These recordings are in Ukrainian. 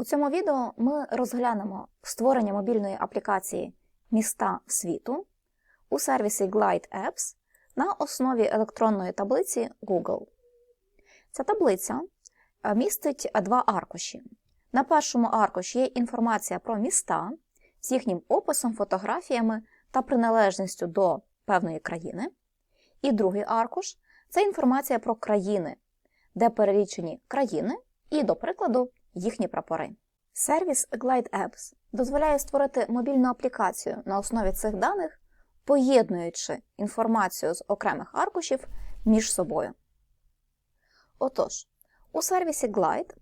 У цьому відео ми розглянемо створення мобільної аплікації Міста світу у сервісі Glide Apps на основі електронної таблиці Google. Ця таблиця е, містить два аркуші. На першому аркуші є інформація про міста з їхнім описом, фотографіями та приналежністю до певної країни. І другий аркуш це інформація про країни, де перелічені країни і, до прикладу, їхні прапори. Сервіс Glide Apps дозволяє створити мобільну аплікацію на основі цих даних, поєднуючи інформацію з окремих аркушів між собою. Отож, у сервісі Glide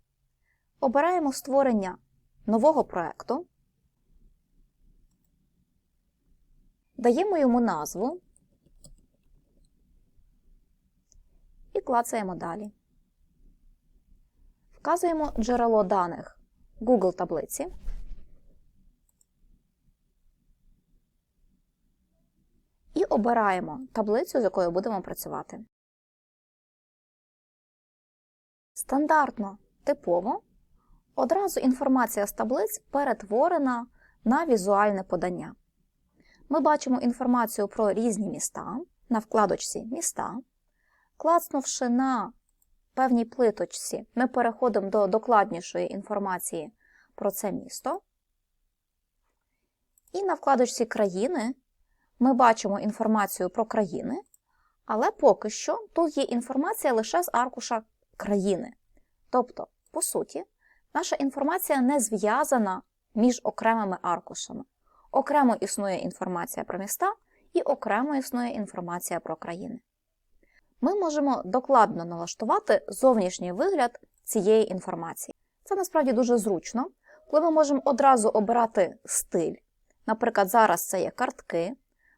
обираємо створення нового проекту, даємо йому назву і клацаємо далі. Вказуємо джерело даних Google таблиці. І обираємо таблицю, з якою будемо працювати. Стандартно, типово, одразу інформація з таблиць перетворена на візуальне подання. Ми бачимо інформацію про різні міста на вкладочці Міста. Клацнувши на певній плиточці, ми переходимо до докладнішої інформації про це місто. І на вкладочці країни ми бачимо інформацію про країни, але поки що тут є інформація лише з аркуша країни. Тобто, по суті, наша інформація не зв'язана між окремими аркушами. Окремо існує інформація про міста і окремо існує інформація про країни. Ми можемо докладно налаштувати зовнішній вигляд цієї інформації. Це насправді дуже зручно, коли ми можемо одразу обирати стиль. Наприклад, зараз це є картки,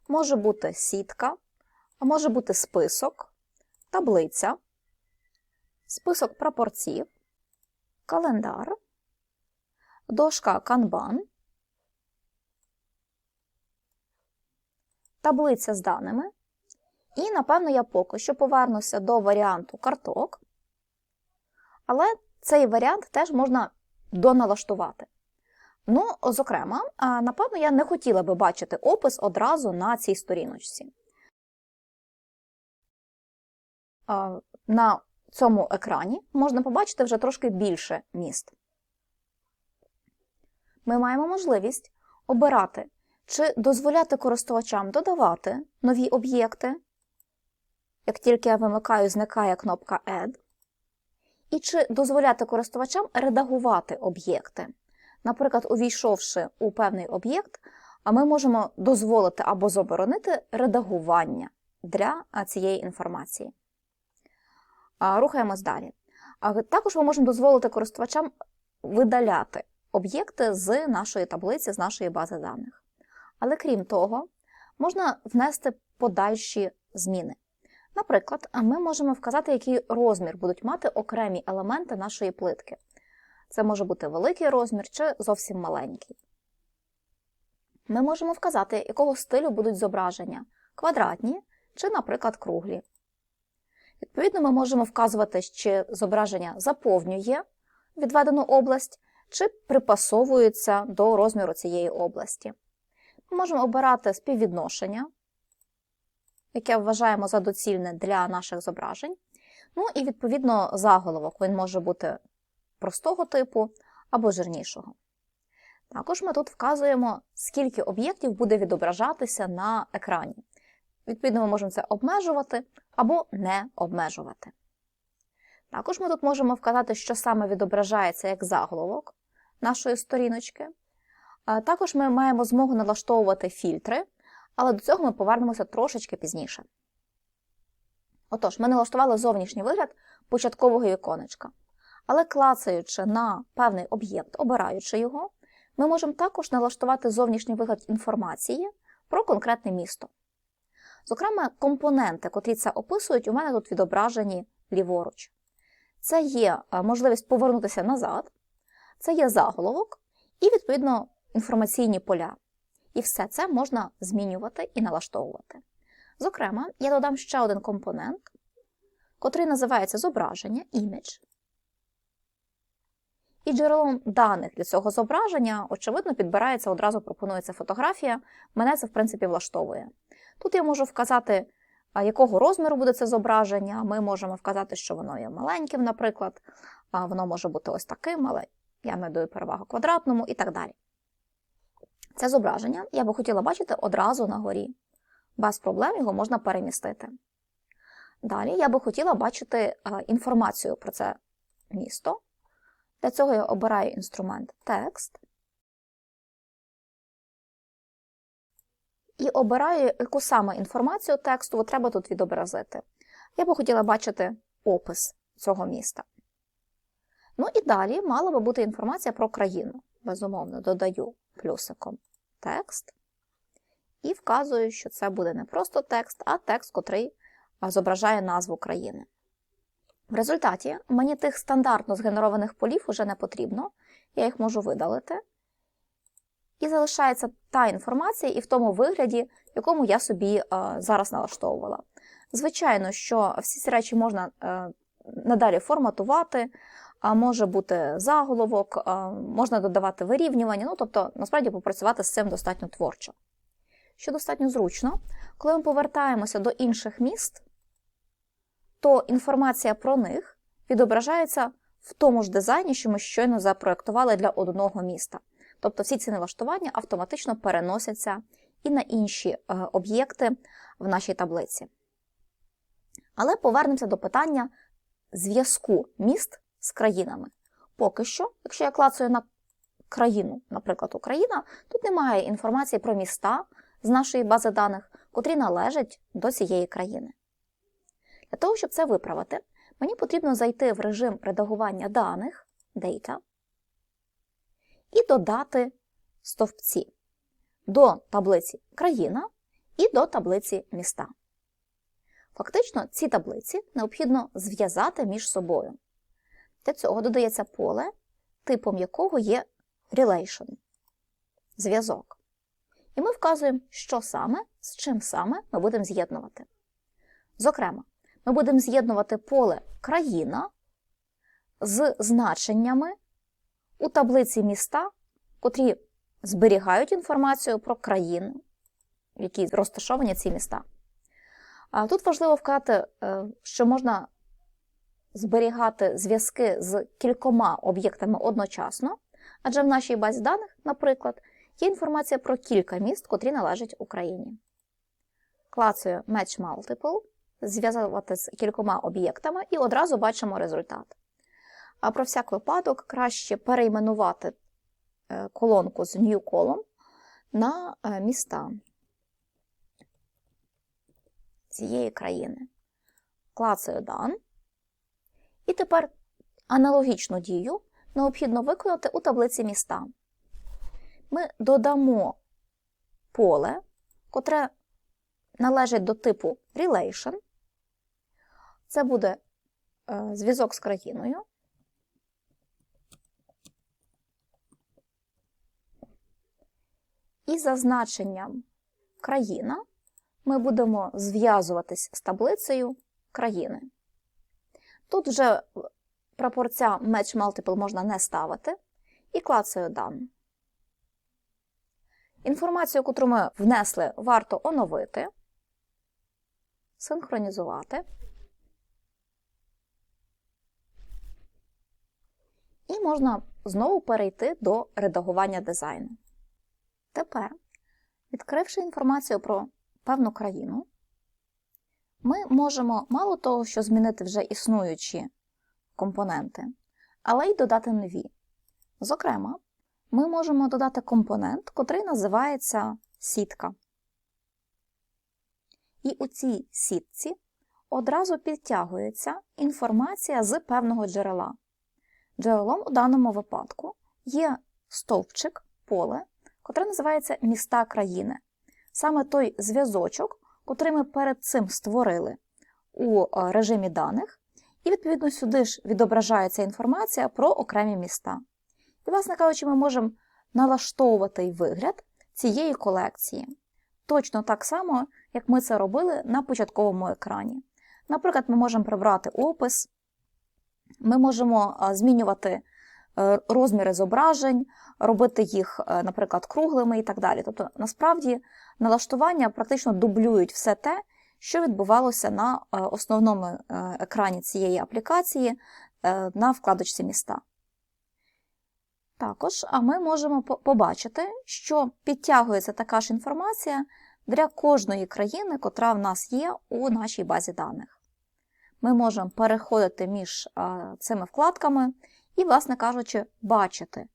може бути сітка, може бути список, таблиця, список прапорців, календар, дошка Kanban, таблиця з даними. І, напевно, я поки що повернуся до варіанту карток, але цей варіант теж можна доналаштувати. Ну, зокрема, напевно, я не хотіла би бачити опис одразу на цій сторіночці. На цьому екрані можна побачити вже трошки більше міст. Ми маємо можливість обирати, чи дозволяти користувачам додавати нові об'єкти. Як тільки я вимикаю, зникає кнопка Add. І чи дозволяти користувачам редагувати об'єкти. Наприклад, увійшовши у певний об'єкт, ми можемо дозволити або заборонити редагування для цієї інформації. Рухаємось далі. Також ми можемо дозволити користувачам видаляти об'єкти з нашої таблиці, з нашої бази даних. Але крім того, можна внести подальші зміни. Наприклад, ми можемо вказати, який розмір будуть мати окремі елементи нашої плитки. Це може бути великий розмір чи зовсім маленький. Ми можемо вказати, якого стилю будуть зображення квадратні чи, наприклад, круглі. Відповідно, ми можемо вказувати, чи зображення заповнює відведену область, чи припасовується до розміру цієї області. Ми можемо обирати співвідношення, яке вважаємо за доцільне для наших зображень. Ну і, відповідно, заголовок він може бути простого типу або жирнішого. Також ми тут вказуємо, скільки об'єктів буде відображатися на екрані. Відповідно, ми можемо це обмежувати або не обмежувати. Також ми тут можемо вказати, що саме відображається як заголовок нашої сторіночки. Також ми маємо змогу налаштовувати фільтри, але до цього ми повернемося трошечки пізніше. Отож, ми налаштували зовнішній вигляд початкового віконечка. Але клацаючи на певний об'єкт, обираючи його, ми можемо також налаштувати зовнішній вигляд інформації про конкретне місто. Зокрема, компоненти, котрі це описують, у мене тут відображені ліворуч. Це є е, можливість повернутися назад, це є заголовок і, відповідно, інформаційні поля. І все це можна змінювати і налаштовувати. Зокрема, я додам ще один компонент, котрий називається зображення, image. І джерелом даних для цього зображення, очевидно, підбирається одразу пропонується фотографія. Мене це, в принципі, влаштовує. Тут я можу вказати, якого розміру буде це зображення. Ми можемо вказати, що воно є маленьким, наприклад, воно може бути ось таким, але я надаю перевагу квадратному і так далі. Це зображення я би хотіла бачити одразу на горі. Без проблем його можна перемістити. Далі я би хотіла бачити інформацію про це місто. Для цього я обираю інструмент текст і обираю, яку саме інформацію тексту треба тут відобразити. Я би хотіла бачити опис цього міста. Ну і далі мала би бути інформація про країну. Безумовно, додаю плюсиком текст і вказую, що це буде не просто текст, а текст, котрий зображає назву країни. В результаті мені тих стандартно згенерованих полів вже не потрібно, я їх можу видалити. І залишається та інформація і в тому вигляді, якому я собі е, зараз налаштовувала. Звичайно, що всі ці речі можна е, надалі форматувати, може бути заголовок, можна додавати вирівнювання, ну тобто, насправді, попрацювати з цим достатньо творчо. Що достатньо зручно, коли ми повертаємося до інших міст, то інформація про них відображається в тому ж дизайні, що ми щойно запроектували для одного міста. Тобто всі ці налаштування автоматично переносяться і на інші е, об'єкти в нашій таблиці. Але повернемося до питання зв'язку міст з країнами. Поки що, якщо я клацаю на країну, наприклад, Україна, тут немає інформації про міста з нашої бази даних, котрі належать до цієї країни. Для того, щоб це виправити, мені потрібно зайти в режим редагування даних Data і додати стовпці до таблиці країна і до таблиці міста. Фактично, ці таблиці необхідно зв'язати між собою. Для цього додається поле, типом якого є relation – зв'язок. І ми вказуємо, що саме, з чим саме ми будемо з'єднувати. Зокрема, ми будемо з'єднувати поле країна з значеннями у таблиці міста, котрі зберігають інформацію про країни, в якій розташовані ці міста. Тут важливо вказати, е, що можна зберігати зв'язки з кількома об'єктами одночасно, адже в нашій базі даних, наприклад, є інформація про кілька міст, котрі належать Україні. Клацаю Match Multiple, зв'язувати з кількома об'єктами і одразу бачимо результат. А про всяк випадок краще перейменувати е, колонку з New Column на е, міста цієї країни. Клацаю Done. І тепер аналогічну дію необхідно виконати у таблиці міста. Ми додамо поле, котре належить до типу Relation. Це буде е, зв'язок з країною. І за значенням країна ми будемо зв'язуватись з таблицею країни. Тут вже пропорція Match Multiple можна не ставити, і клацаю Done. Інформацію, яку ми внесли, варто оновити, синхронізувати. І можна знову перейти до редагування дизайну. Тепер, відкривши інформацію про певну країну, ми можемо мало того, що змінити вже існуючі компоненти, але й додати нові. Зокрема, ми можемо додати компонент, котрий називається сітка. І у цій сітці одразу підтягується інформація з певного джерела. Джерелом у даному випадку є стовпчик, поле, котре називається міста країни. Саме той зв'язочок, котрий ми перед цим створили у е, режимі даних, і, відповідно, сюди ж відображається інформація про окремі міста. І, власне кажучи, ми можемо налаштовувати вигляд цієї колекції. Точно так само, як ми це робили на початковому екрані. Наприклад, ми можемо прибрати опис, ми можемо змінювати е, розміри зображень, робити їх, е, наприклад, круглими і так далі. Тобто, насправді, налаштування практично дублюють все те, що відбувалося на е, основному е, екрані цієї аплікації е, на вкладочці міста. Також а ми можемо побачити, що підтягується така ж інформація для кожної країни, котра в нас є у нашій базі даних. Ми можемо переходити між цими вкладками і, власне кажучи, бачити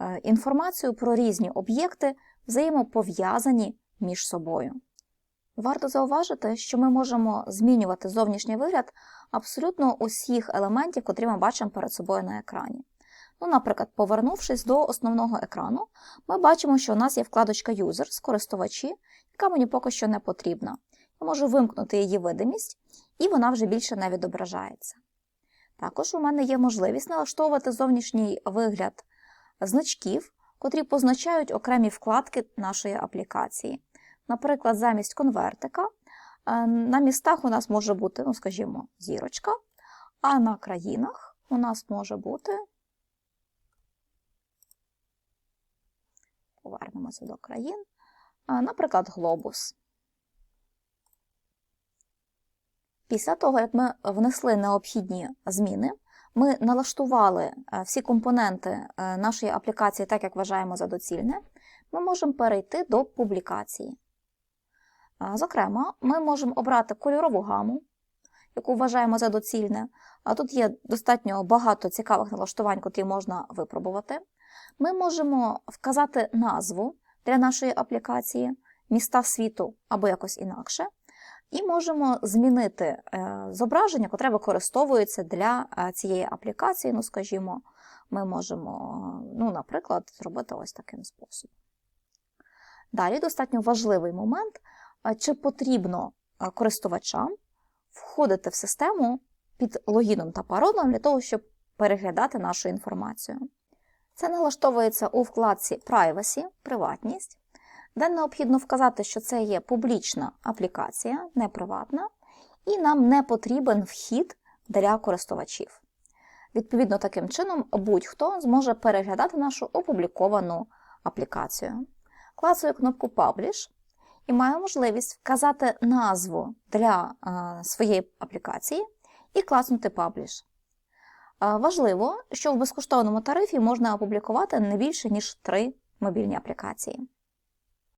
е, інформацію про різні об'єкти, взаємопов'язані між собою. Варто зауважити, що ми можемо змінювати зовнішній вигляд абсолютно усіх елементів, котрі ми бачимо перед собою на екрані. Ну, наприклад, повернувшись до основного екрану, ми бачимо, що у нас є вкладочка Users, користувачі, яка мені поки що не потрібна. Я можу вимкнути її видимість, і вона вже більше не відображається. Також у мене є можливість налаштовувати зовнішній вигляд значків, котрі позначають окремі вкладки нашої аплікації. Наприклад, замість конвертика е, на містах у нас може бути, ну, скажімо, зірочка, а на країнах у нас може бути. Повернемося до країн. е, Наприклад, глобус. Після того, як ми внесли необхідні зміни, ми налаштували е, всі компоненти е, нашої аплікації так, як вважаємо за доцільне, ми можемо перейти до публікації. Зокрема, ми можемо обрати кольорову гаму, яку вважаємо за доцільне. А тут є достатньо багато цікавих налаштувань, котрі можна випробувати. Ми можемо вказати назву для нашої аплікації, міста світу або якось інакше. І можемо змінити е, зображення, котре використовується для е, цієї аплікації. Ну, скажімо, ми можемо, ну, наприклад, зробити ось таким способом. Далі достатньо важливий момент, е, чи потрібно е, користувачам входити в систему під логіном та паролем для того, щоб переглядати нашу інформацію. Це налаштовується у вкладці Privacy, приватність, де необхідно вказати, що це є публічна аплікація, не приватна, і нам не потрібен вхід для користувачів. Відповідно, таким чином будь-хто зможе переглядати нашу опубліковану аплікацію. Клацаю кнопку Publish і маю можливість вказати назву для е, своєї аплікації і класнути Publish. Е, Важливо, що в безкоштовному тарифі можна опублікувати не більше, ніж три мобільні аплікації.